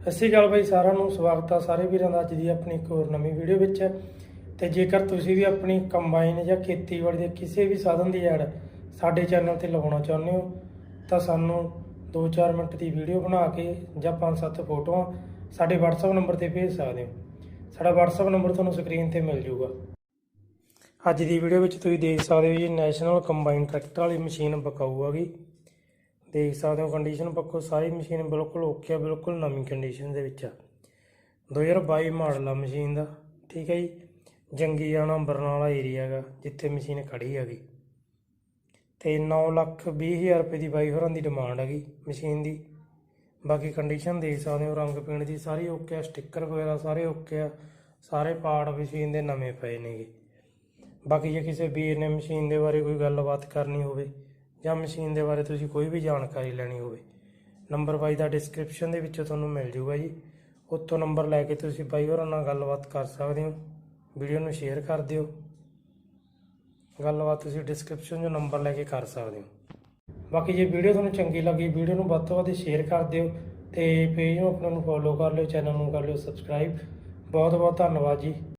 ਸਤਿ ਸ਼੍ਰੀ ਅਕਾਲ ਬਾਈ, ਸਾਰਿਆਂ ਨੂੰ ਸਵਾਗਤ ਆ ਸਾਰੇ ਵੀਰਾਂ ਦਾ ਅੱਜ ਦੀ ਆਪਣੀ ਇੱਕ ਹੋਰ ਨਵੀਂ ਵੀਡੀਓ ਵਿੱਚ। ਤੇ ਜੇਕਰ ਤੁਸੀਂ ਵੀ ਆਪਣੀ ਕੰਬਾਈਨ ਜਾਂ ਖੇਤੀਬਾੜੀ ਦੇ ਕਿਸੇ ਵੀ ਸਾਧਨ ਦੀ ਐਡ ਸਾਡੇ ਚੈਨਲ ਤੇ ਲਗਾਉਣਾ ਚਾਹੁੰਦੇ ਹੋ, ਤਾਂ ਸਾਨੂੰ 2-4 ਮਿੰਟ ਦੀ ਵੀਡੀਓ ਬਣਾ ਕੇ ਜਾਂ 5-7 ਫੋਟੋਆਂ ਸਾਡੇ WhatsApp ਨੰਬਰ ਤੇ ਭੇਜ ਸਕਦੇ ਹੋ। ਸਾਡਾ WhatsApp ਨੰਬਰ ਤੁਹਾਨੂੰ ਸਕਰੀਨ ਤੇ ਮਿਲ ਜਾਊਗਾ। ਅੱਜ ਦੀ ਵੀਡੀਓ ਵਿੱਚ ਤੁਸੀਂ ਦੇਖ ਸਕਦੇ ਹੋ ਜੀ, ਨੈਸ਼ਨਲ ਕੰਬਾਈਨ ਟਰੈਕਟਰ ਵਾਲੀ ਮਸ਼ੀਨ ਬਕਾਊ ਆਗੀ ਦੇਖ ਸਕਦੇ ਹੋ ਕੰਡੀਸ਼ਨ ਪੱਖੋਂ ਸਾਰੀ ਮਸ਼ੀਨ ਬਿਲਕੁਲ ਓਕੇ ਆ, ਬਿਲਕੁਲ ਨਵੀਂ ਕੰਡੀਸ਼ਨ ਦੇ ਵਿੱਚ ਆ। 2022 ਮਾਡਲ ਆ ਮਸ਼ੀਨ ਦਾ, ਠੀਕ ਹੈ ਜੀ। ਜੰਗੀ ਜੰਗੀਆਣਾ ਬਰਨਾਲਾ ਏਰੀਆ ਹੈਗਾ, ਜਿੱਥੇ ਮਸ਼ੀਨ ਖੜੀ ਹੈਗੀ। ਤੇ 9 ਲੱਖ 20 ਹਜ਼ਾਰ ਰੁਪਏ ਦੀ ਬਾਈ ਹੋਰਾਂ ਦੀ ਡਿਮਾਂਡ ਹੈਗੀ ਮਸ਼ੀਨ ਦੀ। ਬਾਕੀ ਕੰਡੀਸ਼ਨ ਦੇਖ ਸਕਦੇ ਹੋ, ਰੰਗ ਪੀਣ ਦੀ ਸਾਰੀ ਓਕੇ ਆ ਸਟicker ਵਗੈਰਾ ਸਾਰੇ ਓਕੇ ਆ, ਸਾਰੇ ਪਾਰਟ ਮਸ਼ੀਨ ਦੇ ਨਵੇਂ ਪਏ ਨੇਗੇ। ਬਾਕੀ ਜੇ ਕਿਸੇ ਵੀਰ ਨੇ ਮਸ਼ੀਨ ਦੇ ਬਾਰੇ ਕੋਈ ਗੱਲਬਾਤ ਕਰਨੀ ਹੋਵੇ ਜਾਂ ਮਸ਼ੀਨ ਦੇ ਬਾਰੇ ਤੁਸੀਂ ਕੋਈ ਵੀ ਜਾਣਕਾਰੀ ਲੈਣੀ ਹੋਵੇ, ਨੰਬਰ ਬਾਈ ਦਾ ਡਿਸਕ੍ਰਿਪਸ਼ਨ ਦੇ ਵਿੱਚੋਂ ਤੁਹਾਨੂੰ ਮਿਲ ਜੂਗਾ ਜੀ। ਉੱਥੋਂ ਨੰਬਰ ਲੈ ਕੇ ਤੁਸੀਂ ਬਾਈ ਹੋਰਾਂ ਨਾਲ ਗੱਲਬਾਤ ਕਰ ਸਕਦੇ ਹੋ। ਵੀਡੀਓ ਨੂੰ ਸ਼ੇਅਰ ਕਰ ਦਿਓ। ਗੱਲਬਾਤ ਤੁਸੀਂ ਡਿਸਕ੍ਰਿਪਸ਼ਨ 'ਚੋਂ ਨੰਬਰ ਲੈ ਕੇ ਕਰ ਸਕਦੇ ਹੋ। ਬਾਕੀ ਜੇ ਵੀਡੀਓ ਤੁਹਾਨੂੰ ਚੰਗੀ ਲੱਗੀ, ਵੀਡੀਓ ਨੂੰ ਵੱਧ ਤੋਂ ਵੱਧ ਸ਼ੇਅਰ ਕਰ ਦਿਓ ਤੇ ਪੇਜ ਨੂੰ ਆਪਣੇ ਨੂੰ ਫੋਲੋ ਕਰ ਲਿਓ ਚੈਨਲ ਨੂੰ ਕਰ ਲਿਓ ਸਬਸਕ੍ਰਾਈਬ ਬਹੁਤ ਬਹੁਤ ਧੰਨਵਾਦ ਜੀ।